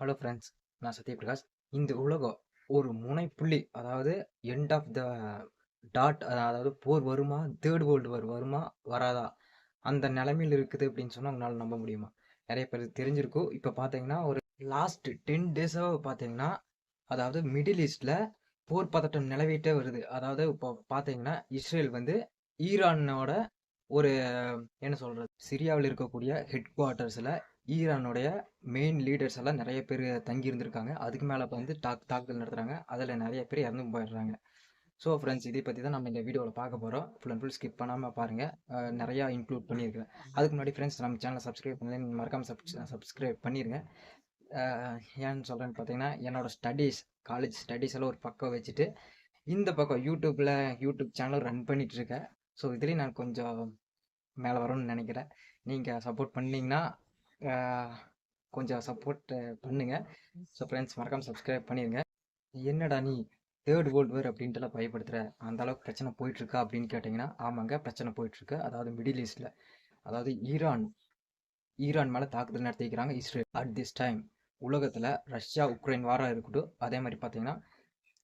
Hello friends நான் சத்யபிரகாஷ். இந்த உலகம் ஒரு முனைப்புள்ளி அதாவது எண்ட் ஆஃப் த டாட் அதாவது போர் வருமா தேர்ட் வேர்ல்டு வார் வருமா வராதா? அந்த நிலைமையில் இருக்குது அப்படின்னு சொன்னால் உங்களால் நம்ப முடியுமா? நிறைய பேர் தெரிஞ்சிருக்கும். இப்போ பார்த்தீங்கன்னா ஒரு லாஸ்ட் டென் டேஸாக பார்த்தீங்கன்னா அதாவது மிடில் ஈஸ்டில் போர் பதட்டம் நிலவிட்டே வருது. அதாவது இப்போ பார்த்தீங்கன்னா இஸ்ரேல் வந்து ஈரானோட ஒரு என்ன சொல்கிறது சிரியாவில் இருக்கக்கூடிய ஹெட் குவார்ட்டர்ஸில் ஈரானுடைய மெயின் லீடர்ஸ் எல்லாம் நிறைய பேர் தங்கி இருந்திருக்காங்க. அதுக்கு மேலே வந்து தாக் தாக்குதல் நடத்துகிறாங்க அதில் நிறைய பேர் இறந்து போயிடுறாங்க. ஸோ ஃப்ரெண்ட்ஸ் இதை பற்றி தான் நம்ம இந்த வீடியோவில் பார்க்க போகிறோம் ஃபுல் அண்ட் ஃபுல் ஸ்கிப் பண்ணாமல் பாருங்கள் நிறையா இன்க்ளூட் பண்ணியிருக்கேன் அதுக்கு முன்னாடி ஃப்ரெண்ட்ஸ் நம்ம சேனலை சப்ஸ்கிரைப் பண்ணி மறக்காமல் சப் சப்ஸ்கிரைப் பண்ணிடுங்க ஏன்னு சொல்கிறேன்னு பார்த்தீங்கன்னா என்னோடய ஸ்டடீஸ் காலேஜ் ஸ்டடீஸ் எல்லாம் ஒரு பக்கம் வச்சுட்டு இந்த பக்கம் யூடியூப்பில் யூடியூப் சேனல் ரன் பண்ணிகிட்ருக்கேன் ஸோ இதுலேயும் நான் கொஞ்சம் மேலே வரணும்னு நினைக்கிறேன். நீங்கள் சப்போர்ட் பண்ணிங்கன்னா கொஞ்சம் சப்போர்ட் பண்ணுங்கள் ஸோ ஃப்ரெண்ட்ஸ் மறக்காமல் சப்ஸ்கிரைப் பண்ணிடுங்க என்னடா நீ தேர்ட் வேர்ல்டு வேர் அப்படின்ட்டுலாம் பயப்படுத்துகிற அந்த அளவுக்கு பிரச்சனை போயிட்டுருக்கா அப்படின்னு கேட்டிங்கன்னா ஆமாங்க பிரச்சனை போயிட்டுருக்கு. அதாவது மிடில் ஈஸ்டில் அதாவது ஈரான் ஈரான் மேலே தாக்குதல் நடத்திக்கிறாங்க இஸ்ரேல். அட் திஸ் டைம் உலகத்தில் ரஷ்யா உக்ரைன் வாரம் இருக்கட்டும் அதே மாதிரி பார்த்தீங்கன்னா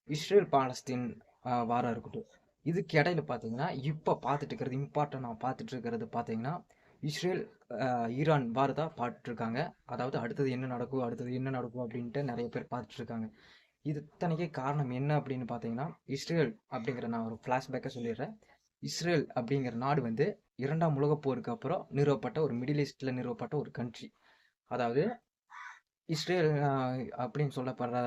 இஸ்ரேல் பாலஸ்தீன் வாராக வாரம் இருக்கட்டும். இதுக்கு இடையில பார்த்தீங்கன்னா இப்போ பார்த்துட்டு இருக்கிறது இம்பார்ட்டன்ட் பார்த்துட்டு இருக்கிறது பார்த்தீங்கன்னா இஸ்ரேல் ஈரான் வாரதா பாட்டுருக்காங்க அதாவது அடுத்தது என்ன நடக்கும் அடுத்தது என்ன நடக்கும் அப்படின்ட்டு நிறைய பேர் பார்த்துட்ருக்காங்க இது இத்தனைக்கே காரணம் என்ன அப்படின்னு பார்த்தீங்கன்னா இஸ்ரேல் அப்படிங்கிற நான் ஒரு ஃப்ளாஷ்பேக்கை சொல்லிடுறேன். இஸ்ரேல் அப்படிங்கிற நாடு வந்து இரண்டாம் உலகப் போருக்கு அப்புறம் நிறுவப்பட்ட ஒரு மிடில் ஈஸ்டில் நிறுவப்பட்ட ஒரு கண்ட்ரி அதாவது இஸ்ரேல் அப்படின்னு சொல்லப்படுற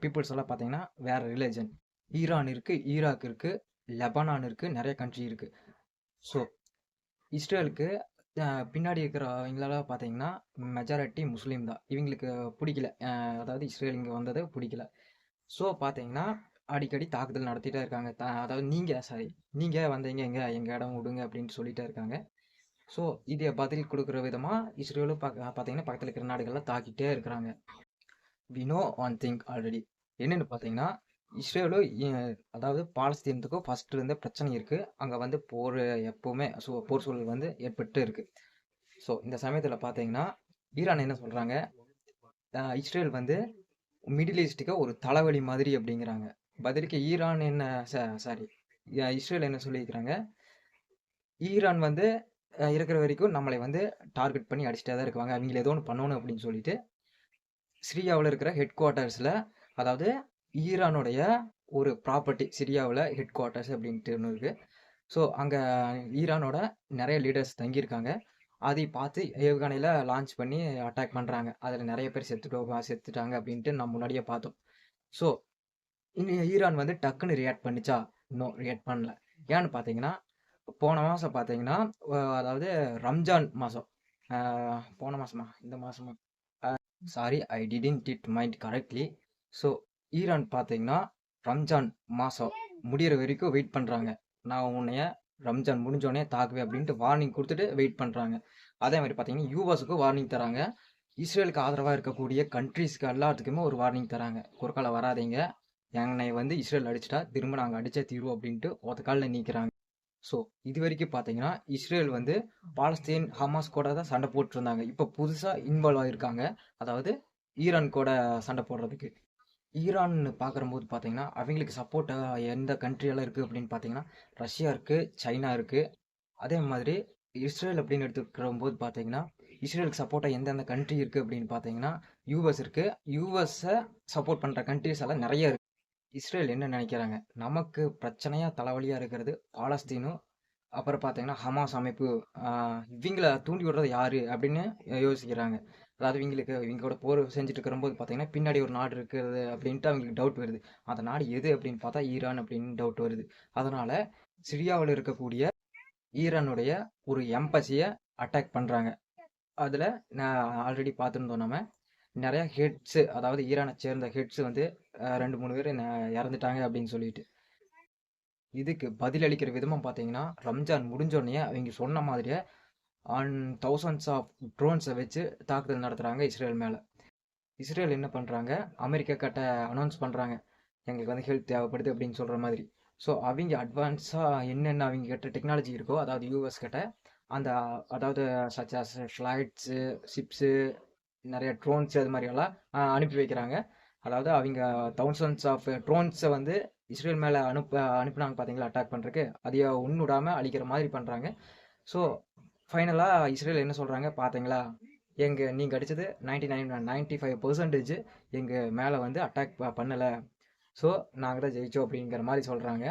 பீப்புள்ஸ் எல்லாம் பார்த்தீங்கன்னா வேற ரிலேஜன் ஈரான் இருக்குது ஈராக் இருக்குது லெபனான் இருக்குது நிறைய கண்ட்ரி இருக்குது ஸோ இஸ்ரேலுக்கு பின்னாடி இருக்கிறவங்களால பார்த்தீங்கன்னா மெஜாரிட்டி முஸ்லீம் தான். இவங்களுக்கு பிடிக்கல. அதாவது இஸ்ரேல் இங்கே வந்தது பிடிக்கல. ஸோ பார்த்தீங்கன்னா அடிக்கடி தாக்குதல் நடத்திட்டே இருக்காங்க. த அதாவது நீங்கள் சாரி நீங்கள் வந்தீங்க எங்கே எங்கள் இடம் விடுங்க அப்படின்னு சொல்லிகிட்டே இருக்காங்க. ஸோ இதை பதில் கொடுக்குற விதமாக இஸ்ரேலும் பார்க்க பார்த்தீங்கன்னா பக்கத்தில் இருக்கிற நாடுகள்லாம் தாக்கிட்டே இருக்கிறாங்க. We know one thing already என்னென்னு பார்த்தீங்கன்னா இஸ்ரேலும் அதாவது பாலஸ்தீனத்துக்கும் ஃபர்ஸ்ட் பிரச்சனை இருக்குது அங்கே வந்து போர் எப்போவுமே சூ போர் சூழல் வந்து ஏற்பட்டு இருக்குது ஸோ இந்த சமயத்தில் பார்த்தீங்கன்னா ஈரான் என்ன சொல்கிறாங்க இஸ்ரேல் வந்து மிடில் ஈஸ்ட்டுக்கு ஒரு தலைவலி மாதிரி அப்படிங்கிறாங்க. பதிலுக்கு ஈரான் என்ன சாரி இஸ்ரேல் என்ன சொல்லியிருக்கிறாங்க? ஈரான் வந்து இருக்கிற வரைக்கும் நம்மளை வந்து டார்கெட் பண்ணி அடிச்சுட்டே தான் இருக்காங்க அவங்கள ஏதோ ஒன்று பண்ணணும் அப்படின்னு சொல்லிட்டு சிரியாவில் இருக்கிற ஹெட் குவார்ட்டர்ஸில் அதாவது ஈரானுடைய ஒரு ப்ராப்பர்ட்டி சிரியாவில் ஹெட் குவார்ட்டர்ஸ் அப்படின்ட்டு ஒன்று இருக்குது ஸோ அங்கே ஈரானோட நிறைய லீடர்ஸ் தங்கியிருக்காங்க. அதை பார்த்து ஏவுகணையில் லான்ச் பண்ணி அட்டாக் பண்ணுறாங்க அதில் நிறைய பேர் செத்துட்டோம் செத்துட்டாங்க அப்படின்ட்டு நம்ம முன்னாடியே பார்த்தோம். ஸோ இன்னும் ஈரான் வந்து டக்குன்னு ரியாக்ட் பண்ணிச்சா? இன்னும் ரியாக்ட் பண்ணல. ஏன்னு பார்த்தீங்கன்னா போன மாதம் பார்த்தீங்கன்னா அதாவது ரம்ஜான் மாதம் போன மாதமா இந்த மாதமா sorry I didn't it mind correctly so Iran பார்த்தீங்கன்னா ரம்ஜான் மாதம் முடியிற வரைக்கும் வெயிட் பண்ணுறாங்க நான் உன்னைய ரம்ஜான் முடிஞ்சோடனே தாக்குவே அப்படின்ட்டு வார்னிங் கொடுத்துட்டு வெயிட் பண்ணுறாங்க அதே மாதிரி பார்த்தீங்கன்னா யூஎஸுக்கும் வார்னிங் தராங்க. இஸ்ரேலுக்கு ஆதரவாக இருக்கக்கூடிய கண்ட்ரீஸ்க்கு எல்லாத்துக்குமே ஒரு வார்னிங் தராங்க. குறுக்கால வராதீங்க. என்னை வந்து இஸ்ரேல் அடிச்சிட்டா திரும்ப நாங்கள் அடித்தே தீர்வோம் அப்படின்ட்டு ஒத்த காலில் நிற்கிறாங்க ஸோ இது வரைக்கும் பார்த்தீங்கன்னா இஸ்ரேல் வந்து பாலஸ்தீன் ஹமாஸ் கூட தான் சண்டை போட்டுருந்தாங்க. இப்போ புதுசாக இன்வால்வ் ஆகிருக்காங்க அதாவது ஈரான் கூட சண்டை போடுறதுக்கு. ஈரான்னு பார்க்குறம்போது பார்த்தீங்கன்னா அவங்களுக்கு சப்போர்ட்டாக எந்த கண்ட்ரியெல்லாம் இருக்குது அப்படின்னு பார்த்தீங்கன்னா ரஷ்யா இருக்குது சைனா இருக்குது அதே மாதிரி இஸ்ரேல் அப்படின்னு எடுத்துக்கிற போது பார்த்தீங்கன்னா இஸ்ரேலுக்கு சப்போர்ட்டாக எந்தெந்த கண்ட்ரி இருக்குது அப்படின்னு பார்த்தீங்கன்னா யூஎஸ் இருக்குது யூஎஸ்ஸை சப்போர்ட் பண்ணுற கண்ட்ரிஸ் எல்லாம் நிறைய இருக்குது இஸ்ரேல் என்ன நினைக்கிறாங்க? நமக்கு பிரச்சனையாக தலைவலியாக இருக்கிறது பாலஸ்தீனும் அப்புறம் பார்த்தீங்கன்னா ஹமாஸ் அமைப்பு இவங்களை இவங்கள தூண்டி விடுறது யார் அப்படின்னு யோசிக்கிறாங்க. அதாவது இவங்களுக்கு இவங்களோட போர் செஞ்சுட்டு இருக்கிறம்போது பார்த்தீங்கன்னா பின்னாடி ஒரு நாடு இருக்கிறது அப்படின்ட்டு அவங்களுக்கு டவுட் வருது. அந்த நாடு எது அப்படின்னு பார்த்தா ஈரான் அப்படின்னு டவுட் வருது. அதனால சிரியாவில் இருக்கக்கூடிய ஈரானுடைய ஒரு எம்பசியை அட்டாக் பண்ணுறாங்க அதில் நான் ஆல்ரெடி பார்த்துருந்தோம் நம்ம. நிறைய ஹெட்ஸு அதாவது ஈரானை சேர்ந்த ஹெட்ஸ் வந்து ரெண்டு மூணு பேர் இறந்துட்டாங்க அப்படின்னு சொல்லிட்டு. இதுக்கு பதிலளிக்கிற விதமாக பார்த்தீங்கன்னா ரம்ஜான் முடிஞ்சோடனே அவங்க சொன்ன மாதிரியே அண்ட் தௌசண்ட்ஸ் ஆஃப் ட்ரோன்ஸை வச்சு தாக்குதல் நடத்துகிறாங்க இஸ்ரேல் மேலே. இஸ்ரேல் என்ன பண்ணுறாங்க அமெரிக்கா கிட்ட அனௌன்ஸ் பண்ணுறாங்க எங்களுக்கு வந்து ஹெல்ப் தேவைப்படுது அப்படின்னு சொல்கிற மாதிரி. ஸோ அவங்க அட்வான்ஸாக என்னென்ன அவங்க கிட்ட டெக்னாலஜி இருக்கோ அதாவது யூஎஸ் கிட்ட அந்த அதாவது சச்சாஸ் ஃப்ளைட்ஸு ஷிப்ஸு நிறைய ட்ரோன்ஸ் அது மாதிரியெல்லாம் அனுப்பி வைக்கிறாங்க. அதாவது அவங்க தௌசண்ட்ஸ் ஆஃப் ட்ரோன்ஸை வந்து இஸ்ரேல் மேலே அனுப்ப அனுப்பினாங்க பார்த்தீங்களா அட்டாக் பண்ணுறதுக்கு அதைய உன்னுடாமல் அழிக்கிற மாதிரி பண்ணுறாங்க ஸோ ஃபைனலாக இஸ்ரேல் என்ன சொல்கிறாங்க பார்த்தீங்களா எங்கள் நீங்கள் அடித்தது ninety nine ninety five percentage எங்கள் மேலே வந்து அட்டாக் பண்ணலை. ஸோ நாங்கள் தான் ஜெயிச்சோம் அப்படிங்கிற மாதிரி சொல்கிறாங்க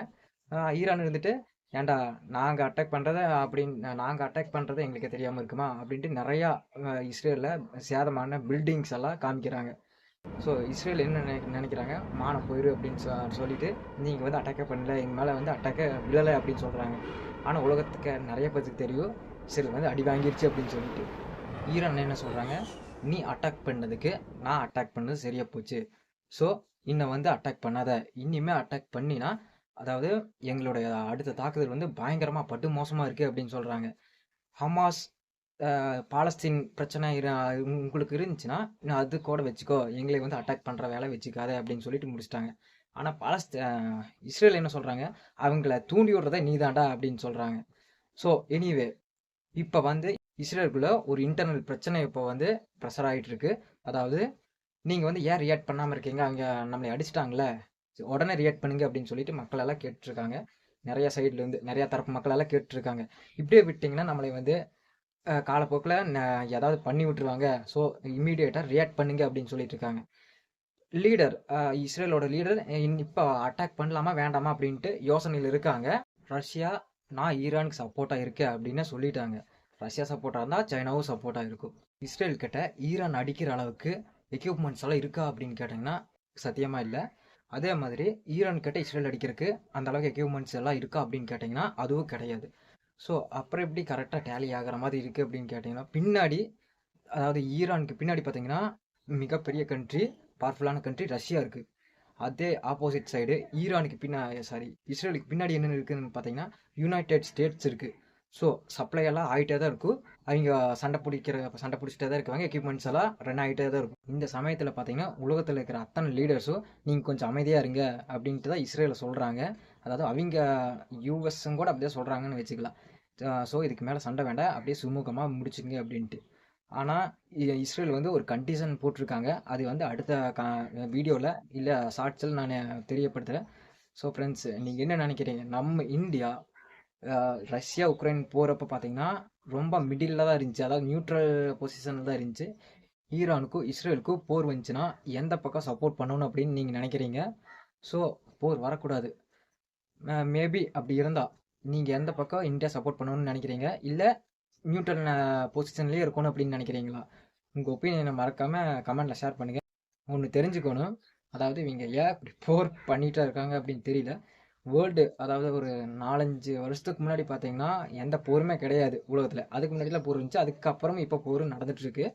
ஈரான் இருந்துட்டு ஏன்டா நாங்கள் அட்டாக் பண்ணுறத அப்படின்னு நாங்கள் அட்டாக் பண்ணுறது எங்களுக்கு தெரியாமல் இருக்குமா? அப்படின்ட்டு நிறையா இஸ்ரேலில் சேதமான பில்டிங்ஸ் எல்லாம் காமிக்கிறாங்க. ஸோ இஸ்ரேல் என்ன நினை நினைக்கிறாங்க? மானம் போயிடு அப்படின்னு சொ சொல்லிட்டு நீங்கள் வந்து அட்டாக்கே பண்ணல. எங்கள் மேலே வந்து அட்டாக்கே விழலை அப்படின்னு சொல்கிறாங்க ஆனால் உலகத்துக்கு நிறைய பேருக்கு தெரியும். சரி வந்து அடி வாங்கிருச்சு அப்படின்னு சொல்லிட்டு. ஈரான் என்ன சொல்கிறாங்க நீ அட்டாக் பண்ணதுக்கு நான் அட்டாக் பண்ணது சரியாக போச்சு. ஸோ இன்னும் வந்து அட்டாக் பண்ணாத. இனிமே அட்டாக் பண்ணினா அதாவது எங்களுடைய அடுத்த தாக்குதல் வந்து பயங்கரமாக பட்டு மோசமாக இருக்குது அப்படின்னு சொல்கிறாங்க ஹமாஸ் பாலஸ்தீன் பிரச்சனை உங்களுக்கு இருந்துச்சுன்னா நான் அது கூட வச்சுக்கோ. எங்களை வந்து அட்டாக் பண்ணுற வேலை வச்சுக்காத அப்படின்னு சொல்லிட்டு முடிச்சிட்டாங்க. ஆனால் பாலஸ்த இஸ்ரேல் என்ன சொல்கிறாங்க அவங்கள தூண்டி விடுறதே நீதாண்டா அப்படின்னு சொல்கிறாங்க ஸோ எனிவே இப்போ வந்து இஸ்ரேலுக்குள்ளே ஒரு இன்டர்னல் பிரச்சனை இப்போ வந்து ப்ரெஷர் ஆகிட்டு இருக்கு அதாவது நீங்கள் வந்து ஏன் ரியாக்ட் பண்ணாமல் இருக்கீங்க? அவங்க நம்மளை அடிச்சிட்டாங்களே உடனே ரியாக்ட் பண்ணுங்க அப்படின்னு சொல்லிட்டு மக்களெல்லாம் கேட்டுருக்காங்க. நிறையா சைடுல இருந்து தரப்பு மக்களெல்லாம் கேட்டுருக்காங்க. இப்படியே விட்டிங்கன்னா நம்மளை வந்து காலப்போக்கில் ஏதாவது பண்ணி விட்டுருவாங்க. ஸோ இம்மீடியட்டாக ரியாக்ட் பண்ணுங்க அப்படின்னு சொல்லிட்டு இருக்காங்க. லீடர் இஸ்ரேலோட லீடர் இப்போ அட்டாக் பண்ணலாமா வேண்டாமா அப்படின்ட்டு யோசனையில் இருக்காங்க. ரஷ்யா நான் ஈரானுக்கு சப்போர்ட்டாக இருக்கேன் அப்படின்னு சொல்லிட்டாங்க. ரஷ்யா சப்போர்ட்டாக இருந்தால் சைனாவும் சப்போர்ட்டாக இருக்கும் இஸ்ரேல் கிட்ட ஈரான் அடிக்கிற அளவுக்கு எக்யூப்மெண்ட்ஸ் எல்லாம் இருக்கா அப்படின்னு கேட்டிங்கன்னா சத்தியமாக இல்லை. அதே மாதிரி ஈரான் கிட்ட இஸ்ரேல் அடிக்கிறதுக்கு அந்த அளவுக்கு எக்யூப்மெண்ட்ஸ் எல்லாம் இருக்கா அப்படின்னு கேட்டிங்கன்னா அதுவும் கிடையாது. ஸோ அப்புறம் எப்படி கரெக்டாக டேலி ஆகிற மாதிரி இருக்குது அப்படின்னு கேட்டிங்கன்னா பின்னாடி அதாவது ஈரானுக்கு பின்னாடி பார்த்தீங்கன்னா மிகப்பெரிய கண்ட்ரி பவர்ஃபுல்லான கண்ட்ரி ரஷ்யா இருக்குது அதே ஆப்போசிட் சைடு ஈரானுக்கு பின்னா சாரி இஸ்ரேலுக்கு பின்னாடி என்னென்ன இருக்குதுன்னு பார்த்தீங்கன்னா யுனைடெட் ஸ்டேட்ஸ் இருக்குது ஸோ சப்ளை எல்லாம் ஆகிட்டே தான் இருக்கும். அவங்க சண்டை பிடிக்கிற சண்டை பிடிச்சிட்டே தான் இருக்காங்க. எக்யூப்மெண்ட்ஸ் எல்லாம் ரன் ஆகிட்டே தான் இருக்கும். இந்த சமயத்தில் பார்த்தீங்கன்னா உலகத்தில் இருக்கிற அத்தனை லீடர்ஸும் நீங்கள் கொஞ்சம் அமைதியாக இருங்க அப்படின்ட்டு தான் இஸ்ரேலில் சொல்கிறாங்க அதாவது அவங்க யூஎஸ்ஸும் கூட அப்படியே சொல்கிறாங்கன்னு வச்சுக்கலாம். ஸோ இதுக்கு மேலே சண்டை வேண்டாம். அப்படியே சுமூகமாக முடிச்சுங்க அப்படின்ட்டு. ஆனால் இஸ்ரேல் வந்து ஒரு கண்டிஷன் போட்டிருக்காங்க. அது வந்து அடுத்த கா வீடியோவில் இல்லை ஷார்ட்ஸில் நான் தெரியப்படுத்துகிறேன் ஸோ ஃப்ரெண்ட்ஸ் நீங்கள் என்ன நினைக்கிறீங்க? நம்ம இந்தியா ரஷ்யா உக்ரைன் போகிறப்ப பார்த்தீங்கன்னா ரொம்ப மிடில் தான் இருந்துச்சு. அதாவது நியூட்ரல் பொசிஷனில் தான் இருந்துச்சு. ஈரானுக்கும் இஸ்ரேலுக்கும் போர் வந்துச்சுன்னா எந்த பக்கம் சப்போர்ட் பண்ணணும் அப்படின்னு நீங்கள் நினைக்கிறீங்க? ஸோ போர் வரக்கூடாது. மேபி அப்படி இருந்தால் நீங்கள் எந்த பக்கம் இந்தியா சப்போர்ட் பண்ணணும்னு நினைக்கிறீங்க? இல்லை நியூட்டன் பொசிஷன்லேயே இருக்கணும் அப்படின்னு நினைக்கிறீங்களா? உங்கள் ஒப்பீனியனை மறக்காமல் கமெண்டில் ஷேர் பண்ணுங்கள் ஒன்று தெரிஞ்சுக்கணும். அதாவது இவங்க ஏன் இப்படி போர் பண்ணிகிட்டே இருக்காங்க அப்படின்னு தெரியல. வேர்ல்டு அதாவது ஒரு நாலஞ்சு வருஷத்துக்கு முன்னாடி பார்த்தீங்கன்னா எந்த போருமே கிடையாது உலகத்தில். அதுக்கு முன்னாடிலாம் போர் இருந்துச்சு. அதுக்கப்புறம் இப்போ போர் நடந்துட்டுருக்கு.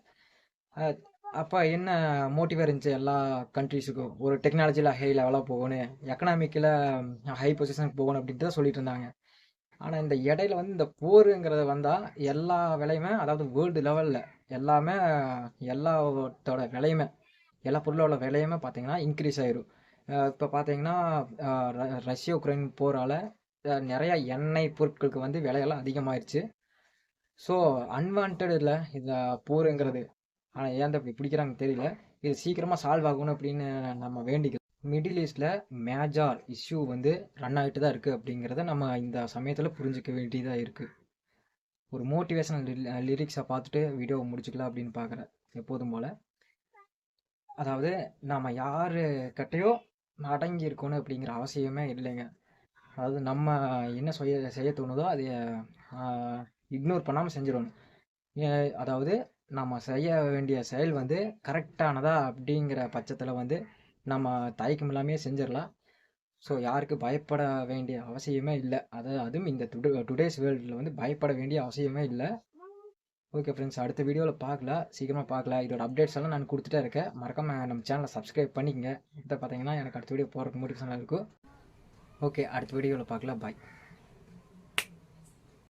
அப்போ என்ன மோட்டிவாக இருந்துச்சு எல்லா கண்ட்ரீஸுக்கும் ஒரு டெக்னாலஜியில் ஹை லெவலாக போகணும். எக்கனாமிக்கில் ஹை பொசிஷனுக்கு போகணும் அப்படின்ட்டு தான் சொல்லிட்டு இருந்தாங்க. ஆனால் இந்த இடையில வந்து இந்த போருங்கிறது வந்தால் எல்லா விலையுமே அதாவது வேர்ல்டு லெவலில் எல்லாமே எல்லாத்தோட விலையுமே எல்லா பொருளோட விலையுமே பார்த்தீங்கன்னா இன்க்ரீஸ் ஆயிரும். இப்போ பார்த்தீங்கன்னா ர- ரஷ்யா உக்ரைன் போரால் நிறையா எண்ணெய் பொருட்களுக்கு வந்து விலையெல்லாம் அதிகமாயிருச்சு. ஸோ அன்வான்டில் இந்த போருங்கிறது ஆனால் ஏன் இப்படி பிடிக்கிறாங்க தெரியல. இது சீக்கிரமாக சால்வ் ஆகணும் அப்படின்னு நம்ம வேண்டிக்கிறோம். மிடில் ஈஸ்டில் மேஜார் இஷ்யூ வந்து ரன் ஆகிட்டு தான் இருக்குது அப்படிங்கிறத நம்ம இந்த சமயத்தில் புரிஞ்சுக்க வேண்டியதாக இருக்குது ஒரு மோட்டிவேஷனல் லிரிக்ஸை பார்த்துட்டு வீடியோவை முடிச்சுக்கலாம் அப்படின்னு பார்க்குறேன் எப்போதும் போல். அதாவது நாம் யார் கிட்டயோ அடங்கி இருக்கணும் அப்படிங்கிற அவசியமே இல்லைங்க. அதாவது நம்ம என்ன செய்ய செய்ய தோணுதோ அதை இக்னோர் பண்ணாமல் செஞ்சிடணும். ஏ- அதாவது நம்ம செய்ய வேண்டிய செயல் வந்து கரெக்டானதா அப்படிங்கிற பட்சத்தில் வந்து நம்ம தயக்கம் இல்லாமையே செஞ்சிடலாம். ஸோ யாருக்கு பயப்பட வேண்டிய அவசியமே இல்லை. அது அதுவும் இந்த டுடே டுடேஸ் வேர்ல்டில் வந்து பயப்பட வேண்டிய அவசியமே இல்லை. ஓகே ஃப்ரெண்ட்ஸ் அடுத்த வீடியோவில் பார்க்கலாம் சீக்கிரமாக பார்க்கலாம் இதோட அப்டேட்ஸ் எல்லாம் நான் கொடுத்துட்டே இருக்கேன். மறக்காமல் நம்ம சேனலை சப்ஸ்கிரைப் பண்ணிக்கங்க. இதை பார்த்தீங்கன்னா எனக்கு அடுத்த வீடியோ போகிறதுக்கு மோட்டிவேஷனாக இருக்கும். ஓகே அடுத்த வீடியோவில் பார்க்கலாம் பாய்